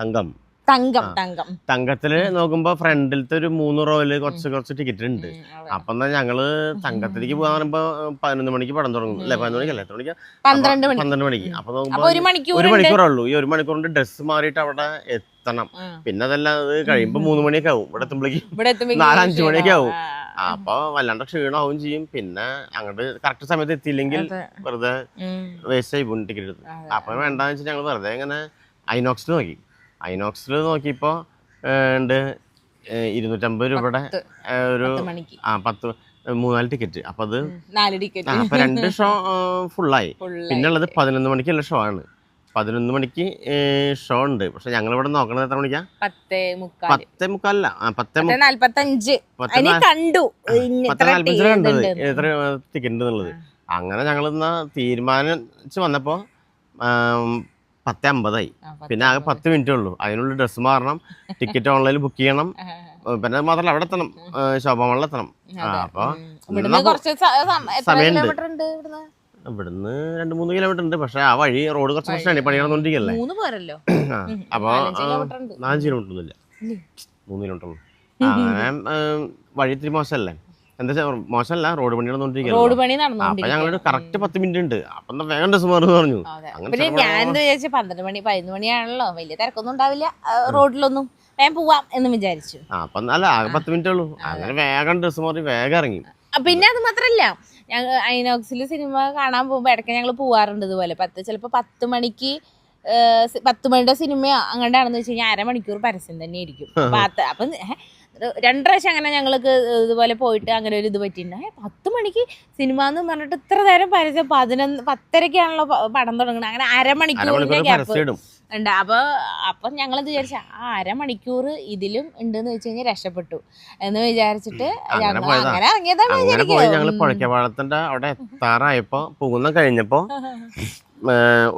തങ്കം. തങ്കം. തങ്കം. തങ്കത്തിൽ നോക്കുമ്പോ ഫ്രണ്ടിലത്തെ ഒരു മൂന്ന് റോയിൽ കുറച്ച് കുറച്ച് ടിക്കറ്റ് ഉണ്ട് അപ്പൊ എന്നാ ഞങ്ങൾ തങ്കത്തിലേക്ക് പോകാൻ പറയുമ്പോ പതിനൊന്ന് മണിക്ക് പടം തുടങ്ങും. അല്ലെ? പതിനൊന്ന് മണിക്ക് എത്ര മണിക്ക്? പന്ത്രണ്ട് മണി. പന്ത്രണ്ട് മണിക്ക്. അപ്പൊ നോക്കുമ്പോ ഒരു മണിക്കൂറേ ഉള്ളൂ ഈ ഒരു മണിക്കൂറിന്റെ ഡ്രസ്സ് മാറിയിട്ട് അവിടെ എത്തണം. പിന്നെ അതല്ല അത് കഴിയുമ്പോ മൂന്ന് മണിയൊക്കെ ആവും. ഇവിടെ എത്തുമ്പോഴേക്കും ഇവിടെ എത്തുമ്പോ നാല് അഞ്ച് മണിയൊക്കെ ആവും. അപ്പൊ വല്ലാണ്ട് ക്ഷീണമാവും ചെയ്യും. പിന്നെ അങ്ങോട്ട് കറക്റ്റ് സമയത്ത് എത്തിയില്ലെങ്കിൽ വെറുതെ വേസ്റ്റ് ആയി പോകും ടിക്കറ്റ് എടുത്ത്. അപ്പൊ വേണ്ടാന്ന് വെച്ചാൽ ഞങ്ങൾ വെറുതെ ഇങ്ങനെ ഐനോക്സിൽ നോക്കി. ഐനോക്സിൽ നോക്കിയപ്പോ ഉണ്ട് ഇരുന്നൂറ്റമ്പത് രൂപയുടെ ഒരു ആ പത്ത് മൂന്നാൽ ടിക്കറ്റ് അപ്പൊ അത് നാല് ടിക്കറ്റ് അപ്പൊ രണ്ട് ഷോ ഫുള്ളായി ഫുള്ള് പിന്നെ ഉള്ളത് പതിനൊന്ന് മണിക്കുള്ള ഷോ ആണ്. പതിനൊന്ന് മണിക്ക് ഷോ ഉണ്ട്. പക്ഷെ ഞങ്ങൾ ഇവിടെ നോക്കണത് എത്ര മണിക്കാ? പത്തേ മുക്കാൽ. പത്തേ മുക്കാലല്ല. പത്തേ നാല്പത്തഞ്ച്. കണ്ടു. എത്ര ടിക്കറ്റ് എന്നുള്ളത് അങ്ങനെ ഞങ്ങൾ ഇന്ന് തീരുമാനിച്ച് വന്നപ്പോ പത്തേ അമ്പതായി. പിന്നെ ആകെ പത്ത് മിനിറ്റേ ഉള്ളൂ. അതിനുള്ളിൽ ഡ്രസ്സ് മാറണം. ടിക്കറ്റ് ഓൺലൈനിൽ ബുക്ക് ചെയ്യണം. പിന്നെ മാത്രമല്ല അവിടെ എത്തണം. ശോഭമണിൽ എത്തണം അപ്പൊ സമയമുണ്ട്. ഇവിടുന്ന് രണ്ട് മൂന്ന് കിലോമീറ്റർ ഉണ്ട്. പക്ഷെ ആ വഴി റോഡ് കുറച്ച് പ്രശ്നമാണ് പണി നടന്നുകൊണ്ടിരിക്കല്ലേ മൂന്ന് പേരല്ലോ. അപ്പൊ നാലഞ്ച് കിലോമീറ്റർ ഉണ്ട്. നാല് കിലോമീറ്റർ ഒന്നുമില്ല. ഇല്ലേ? മൂന്ന് കിലോമീറ്റർ ഉള്ളൂ. അങ്ങനെ വഴി ഇത്തിരി മോശമല്ലേ? എന്താ മോശമല്ല റോഡ് പണി റോഡ് പണി അപ്പൊ ഞങ്ങളൊരു നടന്നുകൊണ്ടിരിക്കും കറക്റ്റ് പത്ത് മിനിറ്റ് ഉണ്ട്. അപ്പൊ വേണ്ട മാറുന്നു പറഞ്ഞു. പിന്നെ ഞാൻ വിചാരിച്ചു പന്ത്രണ്ട് മണി പതിനൊന്ന് മണിയാണല്ലോ. വലിയ തിരക്കൊന്നും ഉണ്ടാവില്ല. റോഡിലൊന്നും വേഗം പോവാം എന്ന് വിചാരിച്ചു. അപ്പൊ അല്ല പത്ത് മിനിറ്റ് ഉള്ളൂ. അങ്ങനെ വേഗം ഡ്രസ് മാറി വേഗം ഇറങ്ങി. പിന്നെ അത് മാത്രല്ല. ഞങ്ങൾ ഐനോക്സിൽ സിനിമ കാണാൻ പോകുമ്പോൾ ഇടയ്ക്ക് ഞങ്ങൾ പോവാറുണ്ട് ഇതുപോലെ. പത്ത് ചിലപ്പോൾ പത്ത് മണിക്ക് പത്ത് മണിയുടെ സിനിമയോ അങ്ങോട്ടാണെന്ന് വെച്ച് കഴിഞ്ഞാൽ അരമണിക്കൂർ പരസ്യം തന്നെ ആയിരിക്കും അപ്പൊ അപ്പം രണ്ടു പ്രാവശ്യം അങ്ങനെ ഞങ്ങൾക്ക് ഇതുപോലെ പോയിട്ട് അങ്ങനെ ഒരു ഇത് പറ്റിയിട്ടുണ്ട്. പത്ത് മണിക്ക് സിനിമ എന്ന് പറഞ്ഞിട്ട് ഇത്ര നേരം പരസ്യം പതിനൊന്ന് പത്തരക്കാണല്ലോ പടം തുടങ്ങുന്നത് അങ്ങനെ അരമണിക്കൂറിന്റെ ഗ്യാപ്പ് ഉണ്ട്. അപ്പോൾ അപ്പൊ ഞങ്ങളത് വിചാരിച്ച ആ അരമണിക്കൂർ ഇതിലും ഉണ്ടെന്ന് വെച്ച് കഴിഞ്ഞാൽ രക്ഷപ്പെട്ടു എന്ന് വിചാരിച്ചിട്ട് ഞങ്ങൾ. അങ്ങനെ ഇറങ്ങിയതാണ് അങ്ങനെ പോയി ഞങ്ങൾ ഉം. പുഴയ്ക്കപ്പാളത്തിന്റെ അവിടെ എത്താറായപ്പോ പോകുന്ന കഴിഞ്ഞപ്പോ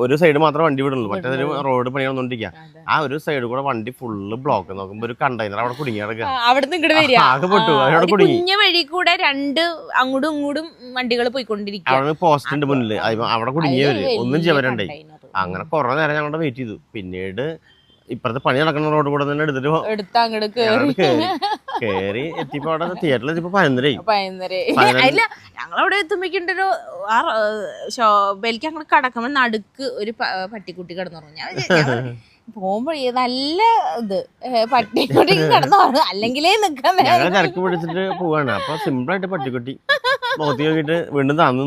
ഒരു സൈഡ് മാത്രം വണ്ടി വിടുള്ളൂ മറ്റേ റോഡ് പണി നടന്നുകൊണ്ടിരിക്കുക ആ ഒരു സൈഡ് കൂടെ വണ്ടി ഫുള്ള് ബ്ലോക്ക് നോക്കുമ്പോ ഒരു കണ്ടെയ്നർ അവിടെ കുടുങ്ങി കിടക്കുക ആ, അവിടുന്ന് ഇങ്ങോട്ട് വരിക. ആകെ അവിടെ കുടുങ്ങി. വഴി കൂടെ രണ്ട് അങ്ങോട്ടും ഇങ്ങോട്ടും വണ്ടികൾ പോയിക്കൊണ്ടിരിക്കും. അവിടെ പോസ്റ്റ് ഉണ്ട് മുന്നിൽ. അവിടെ കുടുങ്ങിയവര്. ഒന്നും ചെയ്യാൻ. അങ്ങനെ കുറെ നേരം ഞങ്ങളുടെ വെയിറ്റ് ചെയ്തു. പിന്നീട് ഇപ്പുറത്തെ പണി നടക്കുന്ന റോഡ് കൂടെ തന്നെ എടുത്തിട്ട് പോ- എടുത്ത് അങ്ങോട്ട് കേറി. കേറി. എത്തിയപ്പോ അവിടെ തിയേറ്ററിൽ എത്തിയപ്പോ പതിനൊന്നരയായി പതിനൊന്നര ഞങ്ങളവിടെ എത്തുമ്പോഴേക്കുണ്ടൊരു ആ അങ്ങോട്ട് കടക്കുമ്പോൾ നടുക്ക് ഒരു പട്ടിക്കുട്ടി കിടന്നുറങ്ങും. ഞാൻ പോകുമ്പോഴേ നല്ല ഇത് പട്ടിക്കുട്ടി കിടന്നു അല്ലെങ്കിലേ നിക്കാൻ തിരക്ക് പിടിച്ചിട്ട് പോവാണ്. അപ്പൊ സിമ്പിൾ ആയിട്ട് പട്ടിക്കുട്ടി. മുഖത്തി നോക്കിയിട്ട് വീണ്ടും താന്നു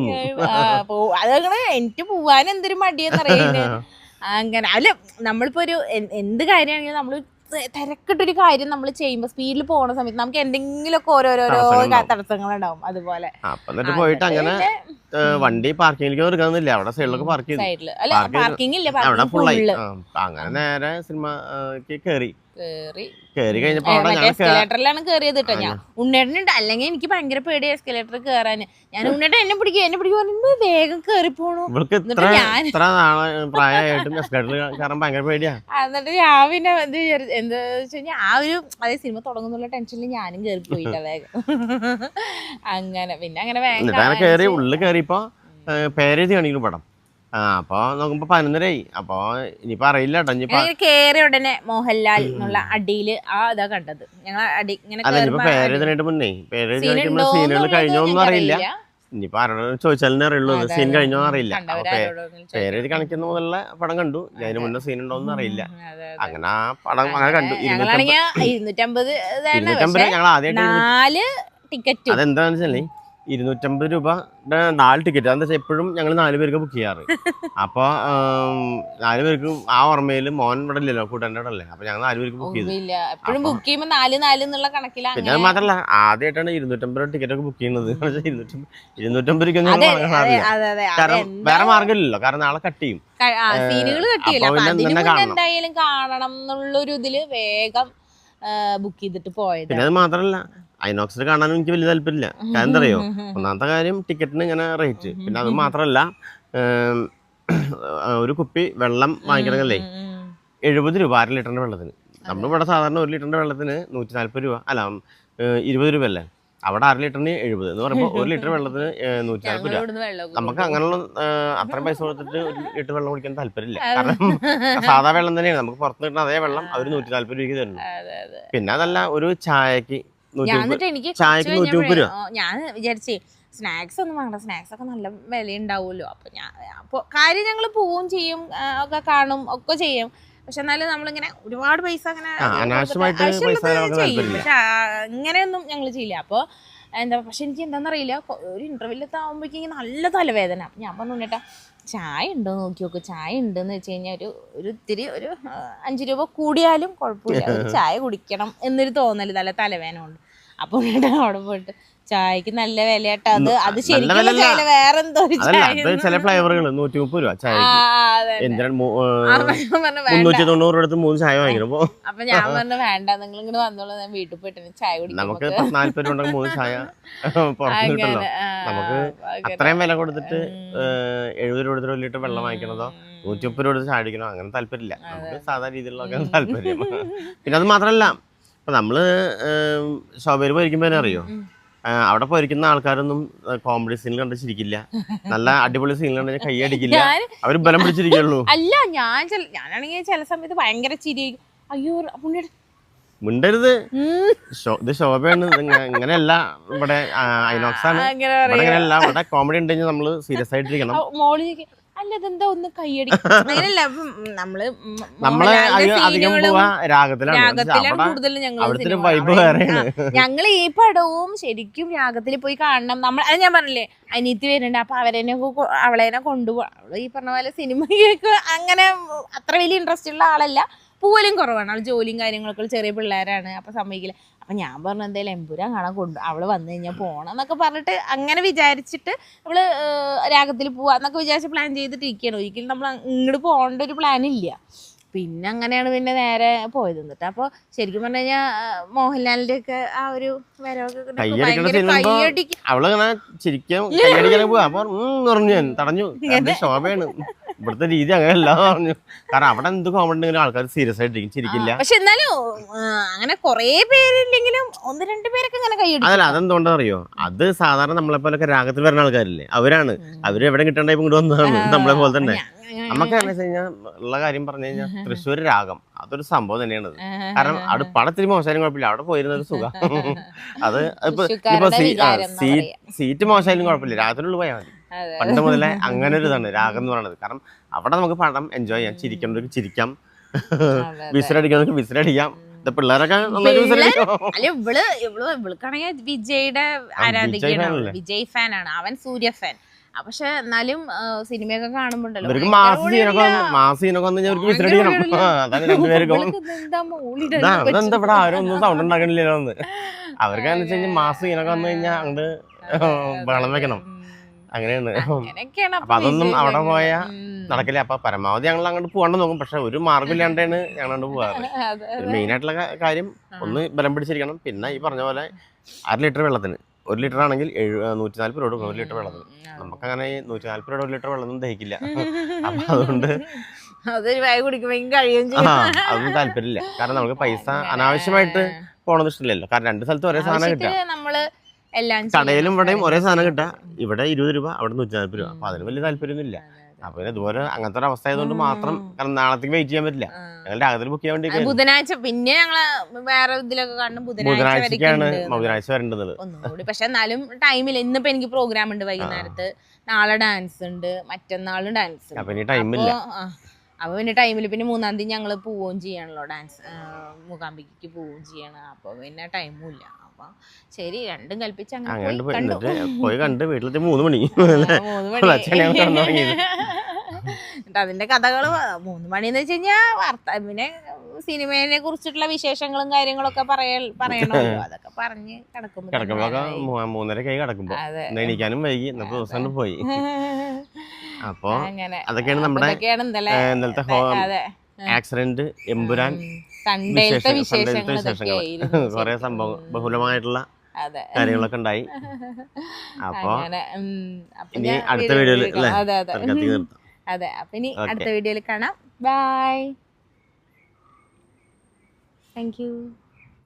അതങ്ങനെ എനിക്ക് പോവാൻ എന്തൊരു മടിയെന്നറിയുന്നത് അങ്ങനെ അല്ല നമ്മളിപ്പോ ഒരു എന്ത് കാര്യമാണെങ്കിലും നമ്മൾ തിരക്കിട്ടൊരു കാര്യം നമ്മൾ ചെയ്യുമ്പോൾ സ്പീഡിൽ പോണ സമയത്ത് നമുക്ക് എന്തെങ്കിലുമൊക്കെ ഓരോരോ തടസ്സങ്ങളുണ്ടാവും. അതുപോലെ. പോയിട്ട് അങ്ങനെ വണ്ടി പാർക്കിങ്ങിലേക്ക് എടുക്കാന്നില്ല അവിടെ സൈഡിലൊക്കെ പാർക്ക് ചെയ്തു. പാർക്കിംഗ് ഇല്ല അങ്ങനെ നേരെ സിനിമക്ക് കേറി. കേറി. കേറി കഴിഞ്ഞപ്പോ ഏ, അവിടെ മറ്റേ ഞങ്ങൾ എസ്കലേറ്ററിലാണ് കേറിയത് കേട്ടോ ഞാൻ. ഉണ്ണേട്ടനുണ്ട് അല്ലെങ്കിൽ എനിക്ക് ഭയങ്കര പേടി എസ്കലേറ്റർ കേറാൻ ഞാൻ ഉണ്ണേട്ടൻ എന്നെ പിടിക്കും എന്നെ പിടിക്കും പറയുമ്പോ വേഗം കേറി പോണു ഇവൾക്ക് ഇത്ര എന്നിട്ട് ഞാൻ- ഇത്ര നാളെ പ്രായമായിട്ടും എസ്കേറ്ററിൽ കയറാൻ ഭയങ്കര പേടിയാ. എന്നിട്ട് ഞാൻ പിന്നെ ഇത് വിചാരിച്ചു എന്താ വെച്ച് കഴിഞ്ഞാൽ ആ ഒരു അതേ സിനിമ തുടങ്ങുന്നുള്ള ടെൻഷനിൽ ഞാനും കേറി പോയില്ല വേഗം. അങ്ങനെ പിന്നെ അങ്ങനെ വേഗം എന്നിട്ട് അങ്ങനെ കയറി ഉള്ളിൽ കയറിയപ്പോ പേരെഴുതി കാണിക്കുന്നു പടം. ആ അപ്പൊ നോക്കുമ്പോ പതിനൊന്നരയായി. അപ്പൊ ഇനിയിപ്പോ അറിയില്ല കേട്ടോ ഇനിയിപ്പോ കേറിയ ഉടനെ മോഹൻലാൽ എന്നുള്ള അടിയിൽ ആ ഇതാ കണ്ടത്. ഞങ്ങൾ അടി ഇങ്ങനെ അല്ല ഇനിയിപ്പോ കേറുമ്പോ പേരെഴുതാനായിട്ട് മുന്നേ പേരെഴുതി സീനുകൾ കഴിഞ്ഞോന്നും അറിയില്ല. ഇനിയിപ്പോ ആരോട് ചോദിച്ചാലേ അറിയുള്ളൂ. സീൻ. കഴിഞ്ഞോന്ന് അറിയില്ല. അപ്പൊ പേ-. പേരെഴുതി കാണിക്കുന്ന മുതലുള്ള പടം കണ്ടു. ഞാൻ അതിന് മുന്നേ സീൻ ഉണ്ടോന്ന് അറിയില്ല. ഉം, അതെ, അതെ. അങ്ങനെ ആ പടം അങ്ങനെ കണ്ടു. ഇരുന്നൂറ്റമ്പത് ഞങ്ങളാണെങ്കിൽ ഇരുന്നൂറ്റമ്പത് ഇതാണ് ഇരുന്നൂറ്റമ്പത് പക്ഷെ ഞങ്ങൾ ആദ്യമായിട്ട് നാല് ടിക്കറ്റ്. അതെന്താന്ന് വെച്ചാൽ ഇരുന്നൂറ്റമ്പത് രൂപ നാല് ടിക്കറ്റ് അതെന്താ വെച്ചാൽ എപ്പോഴും ഞങ്ങൾ നാല് പേർക്ക് ബുക്ക് ചെയ്യാറ്. അപ്പോൾ നാല് പേർക്ക് ആ ഓർമ്മയിൽ മോൻ ഇവിടെ ഇല്ലല്ലോ കൂട്ടാന്റെ ഇവിടെ അല്ലേ? അപ്പൊ ഞങ്ങൾ നാല് പേർക്ക് ബുക്ക് ചെയ്തു. എപ്പോഴും ബുക്ക് ചെയ്യുമ്പോൾ നാല് നാല് എന്നുള്ള കണക്കിലാണ് പിന്നെ അത് മാത്രല്ല ആദ്യമായിട്ടാണ് ഇരുന്നൂറ്റമ്പത് രൂപ ടിക്കറ്റ് ഒക്കെ ബുക്ക് ചെയ്യുന്നത്. ഇരുന്നൂറ്റമ്പത് ഇരുന്നൂറ്റമ്പത് രൂപയ്ക്കൊന്നും ഞങ്ങൾ അതെ വാങ്ങാറില്ല അതെ അതെ കാരണം വേറെ മാർഗമില്ലല്ലോ. കാരണം നാളെ കട്ട് ചെയ്യും. സീനുകൾ കിട്ടിയില്ല അപ്പൊ അതിന് മുന്നേ. എന്തായാലും കാണണം എന്നുള്ളൊരു ഇതിൽ വേഗം ബുക്ക് ചെയ്തിട്ട് പോയത്. പിന്നെ അത് മാത്രല്ല ഐനോക്സിൽ കാണാനും എനിക്ക് വലിയ താല്പര്യമില്ല. കാരണം എന്താ അറിയോ ഒന്നാമത്തെ കാര്യം ടിക്കറ്റിന് ഇങ്ങനെ റേറ്റ്. പിന്നെ അത് മാത്രമല്ല ഒരു കുപ്പി വെള്ളം വാങ്ങിക്കണമെങ്കിലേ എഴുപത് രൂപ അര ലിറ്ററിന്റെ വെള്ളത്തിന്. നമ്മളിവിടെ സാധാരണ ഒരു ലിറ്ററിന്റെ വെള്ളത്തിന് നൂറ്റി നാല്പത് രൂപ. അല്ല ഇരുപത് രൂപ അല്ലേ അവിടെ അര ലിറ്ററിന് എഴുപത് എന്ന് പറയുമ്പോൾ ഒരു ലിറ്റർ വെള്ളത്തിന് നൂറ്റി നാൽപ്പത് രൂപ. നമുക്ക് അങ്ങനെയുള്ള അത്രയും പൈസ കൊടുത്തിട്ട് ഒരു ലിറ്റർ വെള്ളം കുടിക്കാൻ താല്പര്യമില്ല. കാരണം സാധാ വെള്ളം തന്നെയാണ്. നമുക്ക് പുറത്ത് കിട്ടുന്ന അതേ വെള്ളം അവർ നൂറ്റി നാല്പത് രൂപയ്ക്ക് തരുന്നു. പിന്നെ അതല്ല ഒരു ചായക്ക് ഞാൻ മുപ്പത് എന്നിട്ട് ചായക്ക് നൂറ്റി രൂപ. ഞാൻ വിചാരിച്ചേ സ്നാക്സ് ഒന്നും വേണ്ട സ്നാക്സ് ഒക്കെ നല്ല വില ഉണ്ടാവുമല്ലോ അപ്പൊ ഞാൻ അപ്പോൾ കാര്യം ഞങ്ങൾ പോവും ചെയ്യും ഒക്കെ കാണും ഒക്കെ ചെയ്യും. പക്ഷെ എന്നാലും നമ്മളിങ്ങനെ ഒരുപാട് പൈസ അങ്ങനെ ചെയ്യും പക്ഷെ അങ്ങനെയൊന്നും ഞങ്ങൾ ചെയ്യില്ല. അപ്പോൾ എന്താ പക്ഷെ എനിക്ക് എന്താണെന്നറിയില്ല ഒരു ഇന്റർവ്യൂലൊക്കെ ആകുമ്പോഴേക്കും നല്ല തലവേദന. അപ്പൊ ഞാൻ പറഞ്ഞു കേട്ടാ ചായ ഉണ്ടോ നോക്കി നോക്ക്. ചായ ഉണ്ടെന്ന് വെച്ച് കഴിഞ്ഞാൽ ഒരു ഒരു ഇത്തിരി ഒരു അഞ്ചു രൂപ കൂടിയാലും കുഴപ്പമില്ല. ചായ കുടിക്കണം എന്നൊരു തോന്നൽ നല്ല തലവേദന കൊണ്ട് അപ്പൊ കേട്ടോ അവിടെ പോയിട്ട് ചായക്ക് നല്ല വില കേട്ടോ അത് അത് ശരിക്കും വേറെന്തോ ചില ഫ്ലേവറുകൾ നൂറ്റി മുപ്പത് രൂപ ചായ മുന്നൂറ്റി തൊണ്ണൂറ് എടുത്ത് മൂന്ന് ചായ വാങ്ങിക്കണം അപ്പൊ ഞാൻ പറഞ്ഞു വേണ്ട നിങ്ങൾ ഇങ്ങോട്ട് വന്നോളൂ ഞാൻ വീട്ടിൽ പോയിട്ട് ചായ കുടിക്കാം നമുക്ക് നാല്പത് രൂപ ഉണ്ടെങ്കിൽ മൂന്ന് ചായ പുറത്ത് കിട്ടല്ലോ. നമുക്ക്. അത്രയും വില കൊടുത്തിട്ട് എഴുപത് രൂപ എടുത്തിട്ട് ഒരു ലിറ്റർ വെള്ളം വാങ്ങിക്കണതോ? നൂറ്റി മുപ്പത് രൂപ ചായ അടിക്കണോ അങ്ങനെ താല്പര്യമില്ല. നമുക്ക് സാധാരണ രീതിയിലുള്ള താല്പര്യം. പിന്നെ അത് മാത്രമല്ല ഇപ്പൊ നമ്മൾ ശോഭയിൽ പോയിരിക്കുമ്പോ തന്നെ അറിയോ? അവിടെ പോയിരിക്കുന്ന ആൾക്കാരൊന്നും കോമഡി സീനിൽ കണ്ട് ചിരിക്കില്ല. നല്ല അടിപൊളി സീനിൽ കണ്ട് കൈ അടിക്കില്ല. അവർ ബലം പിടിച്ചിരിക്കുള്ളൂ. അല്ല ഞാൻ ഞാനാണെങ്കിൽ ചില സമയത്ത് ഭയങ്കര ചിരി അയ്യോ പുണ്യ മിണ്ടരുത്. ഇത് ശോഭയാണ്. ഇങ്ങനെയല്ല ഇവിടെ ഐനോക്സ് ആണ്. ഇവിടെ കോമഡി ഉണ്ടെങ്കിൽ നമ്മൾ സീരിയസ് ആയിട്ടിരിക്കണം. അല്ല ഇതെന്താ ഒന്ന് കൈയടി അങ്ങനെയല്ല ഇപ്പം നമ്മൾ മ- നമ്മൾ അധികം അധികം സീനുകളും പോവാ രാഗത്തിലാണ്. രാഗത്തിലാണ് അവിടെ കൂടുതലും ഞങ്ങൾ അവിടുത്തെ വൈബ് വേറെയാണ്. ഞങ്ങൾ ഈ പടവും ശരിക്കും രാഗത്തിൽ പോയി കാണണം. നമ്മൾ അത് ഞാൻ പറഞ്ഞില്ലേ അനിയത്തി വരുന്നുണ്ട്. അപ്പൊ അവരെന്നെ അവളെന്നെ കൊണ്ടുപോകാം അവൾ ഈ പറഞ്ഞ പോലെ സിനിമയൊക്കെ അങ്ങനെ അത്ര വലിയ ഇൻട്രസ്റ്റ് ഉള്ള ആളല്ല. പോലും കുറവാണ്. അവൾ ജോലിയും കാര്യങ്ങളൊക്കെ ചെറിയ പിള്ളേരാണ് അപ്പൊ സമ്മതിക്കില്ല. അപ്പൊ ഞാൻ പറഞ്ഞു എന്തായാലും എമ്പുരാൻ കാണാൻ കൊണ്ടു അവൾ വന്നു കഴിഞ്ഞാൽ പോകണം എന്നൊക്കെ പറഞ്ഞിട്ട് അങ്ങനെ വിചാരിച്ചിട്ട് നമ്മൾ രാഗത്തിൽ പോവാ എന്നൊക്കെ വിചാരിച്ച് പ്ലാൻ ചെയ്തിട്ടിരിക്കുകയാണ് ഒരിക്കലും നമ്മൾ ഇങ്ങോട്ട് പോകേണ്ട ഒരു പ്ലാൻ ഇല്ല. പിന്നെ അങ്ങനെയാണ് പിന്നെ നേരെ പോയത്. എന്നിട്ട് അപ്പോൾ ശരിക്കും പറഞ്ഞു കഴിഞ്ഞാൽ മോഹൻലാലിന്റെ ഒക്കെ ആ ഒരു വരവൊക്കെ തടഞ്ഞു. ശോഭയാണ്? ഇവിടുത്തെ രീതി അങ്ങനെയല്ല പറഞ്ഞു. കാരണം അവിടെ എന്ത് കോമഡി ഉണ്ടെങ്കിലും ആൾക്കാർ സീരിയസ് ആയിട്ടിരിക്കും ചിരിക്കില്ല. പക്ഷെ എന്നാലും അങ്ങനെ കുറേ പേരില്ലെങ്കിലും ഒന്ന് രണ്ട് പേരൊക്കെ അങ്ങനെ കൈയടിക്കും അതല്ല അതെന്തുകൊണ്ടാ അറിയോ? അത് സാധാരണ നമ്മളെ പോലൊക്കെ രാഗത്തിൽ വരുന്ന ആൾക്കാരില്ലേ? അവരാണ്. അവർ എവിടെ കിട്ടണ്ട ഇങ്ങോട്ട് വന്നതാണ്. നമ്മളെ പോലെ തന്നെ. നമുക്ക് എന്ന് വെച്ച് കഴിഞ്ഞാൽ ഉള്ള കാര്യം പറഞ്ഞു കഴിഞ്ഞാൽ തൃശ്ശൂർ രാഗം. അതൊരു സംഭവം തന്നെയാണ് കാരണം അവിടെ പടത്തിരി മോശമായാലും കുഴപ്പമില്ല. അവിടെ പോയിരുന്ന ഒരു സുഖം. അത് ഇപ്പൊ. സീറ്റ് മോശമായാലും കുഴപ്പമില്ല. രാഗത്തിനുള്ളിൽ പോയാൽ മതി. പണ്ട് മുതലേ അങ്ങനെ ഒരു ഇതാണ് രാഗം എന്ന് പറയുന്നത് കാരണം അവിടെ നമുക്ക് പടം എൻജോയ് ചെയ്യാം. ചിരിക്കേണ്ടവർക്ക് ചിരിക്കാം. വിസിലടിക്കുന്നവർക്ക് വിസിലടിക്കാം ഇവൾ ഇവൾ ഇവൾക്കാണെങ്കിൽ വിജയുടെ ആരാധികയാണ്? വിജയ് ഫാനാണ്. അവൻ സൂര്യ ഫാൻ. പക്ഷെ എന്നാലും സിനിമയൊക്കെ കാണുമ്പോണ്ടല്ലോ. ഇവിടെ ആരും ഒന്നും സൗണ്ട് ഉണ്ടാക്കണില്ലല്ലോ അവർക്ക് മാസ് സീനൊക്കെ വന്നു കഴിഞ്ഞാൽ അങ്ങോട്ട് വെള്ളം വെക്കണം. അങ്ങനെയാണ്. അപ്പൊ അതൊന്നും അവിടെ പോയ നടക്കില്ല. അപ്പൊ പരമാവധി ഞങ്ങൾ അങ്ങോട്ട് പോകാണ്ട് നോക്കും. പക്ഷെ ഒരു മാർഗമില്ലാണ്ടാണ് ഞങ്ങൾ അങ്ങോട്ട് പോകാറ്. മെയിൻ ആയിട്ടുള്ള കാര്യം ഒന്ന് ബലം പിടിച്ചിരിക്കണം. പിന്നെ ഈ പറഞ്ഞ പോലെ അര ലിറ്റർ വെള്ളത്തിന്. ഒരു ലിറ്റർ ആണെങ്കിൽ നൂറ്റി നാല്പത് രൂപ ഒരു ലിറ്റർ വെള്ളം നമുക്ക് അങ്ങനെ നൂറ്റി നാല്പത് രൂപ ഒരു ലിറ്റർ വെള്ളമൊന്നും ദഹിക്കില്ല. അപ്പൊ അതുകൊണ്ട് അതൊരു വായ കുടിക്കുമ്പോഴേക്കും കഴിയും അതൊന്നും താല്പര്യമില്ല. കാരണം നമുക്ക് പൈസ അനാവശ്യമായിട്ട് പോണത് ഇഷ്ടമില്ലല്ലോ. കാരണം രണ്ട് സ്ഥലത്ത് ഒരേ സാധനം കിട്ടുക. കടയിലും ഇവിടെയും ഒരേ സാധനം കിട്ടുക. ഇവിടെ ഇരുപത് രൂപ അവിടെ നൂറ്റി നാല്പത് രൂപ. അപ്പൊ അതിന് വലിയ താല്പര്യമൊന്നുമില്ല. അപ്പൊ പിന്നെ ഇതുപോലെ അങ്ങനത്തെ ഒരു അവസ്ഥ ആയതുകൊണ്ട് മാത്രം കാരണം നാളത്തേക്ക് വെയിറ്റ് ചെയ്യാൻ പറ്റില്ല. ഞങ്ങളുടെ ഞങ്ങൾ രാവിലെ ബുക്ക് ചെയ്യാൻ വേണ്ടി ബുധനാഴ്ച പിന്നെ ഞങ്ങൾ വേറെ ഇതിലൊക്കെ കാണും. ബുധനാഴ്ച ബുധനാഴ്ചക്കാണ് ബുധനാഴ്ച വരേണ്ടത്. ഒന്നുകൂടി. പക്ഷെ എന്നാലും ടൈമില്ല ഇന്നിപ്പോ എനിക്ക് പ്രോഗ്രാം ഉണ്ട് വൈകുന്നേരത്ത്. നാളെ ഡാൻസ് ഉണ്ട്. മറ്റന്നാളും ഡാൻസ് ഉണ്ട്. അപ്പൊ ഇനി ടൈമില്ല അപ്പൊ, ആ, പിന്നെ ടൈമിൽ പിന്നെ മൂന്നാം തീയതി ഞങ്ങൾ പോവുകയും ചെയ്യണല്ലോ ഡാൻസ് മൂകാംബിക്ക് പോവുകയും ചെയ്യണം. അപ്പൊ പിന്നെ ടൈമും ഇല്ല. അപ്പൊ ശരി രണ്ടും കൽപ്പിച്ച് അങ്ങനെ പോയി കണ്ടു. വീട്ടിലെത്തി മൂന്ന് മണി. മണി. എന്നിട്ട് അതിന്റെ കഥകൾ മൂന്ന് മണിന്ന് വെച്ച് കഴിഞ്ഞാ വാർത്ത പിന്നെ സിനിമയെ കുറിച്ചിട്ടുള്ള വിശേഷങ്ങളും കാര്യങ്ങളൊക്കെ പറയ പറയണമല്ലോ. അതൊക്കെ പറഞ്ഞ് കിടക്കുമ്പോൾ മൂന്നര കൈ കിടക്കുമ്പോൾ എണീക്കാനും വൈകി. പോയി. അപ്പൊ അതൊക്കെയാണ് നമ്മുടെ ഇന്നലത്തെ അതെ ആക്സിഡന്റ് എമ്പുരാൻ വിശേഷങ്ങൾ കൊറേ. സംഭവം. ബഹുലമായിട്ടുള്ള കാര്യങ്ങളൊക്കെ ഉണ്ടായി. അപ്പോ ഇനി അടുത്ത വീഡിയോയിൽ അതെ അപ്പൊ ഇനി അടുത്ത വീഡിയോയിൽ കാണാം. Bye thank you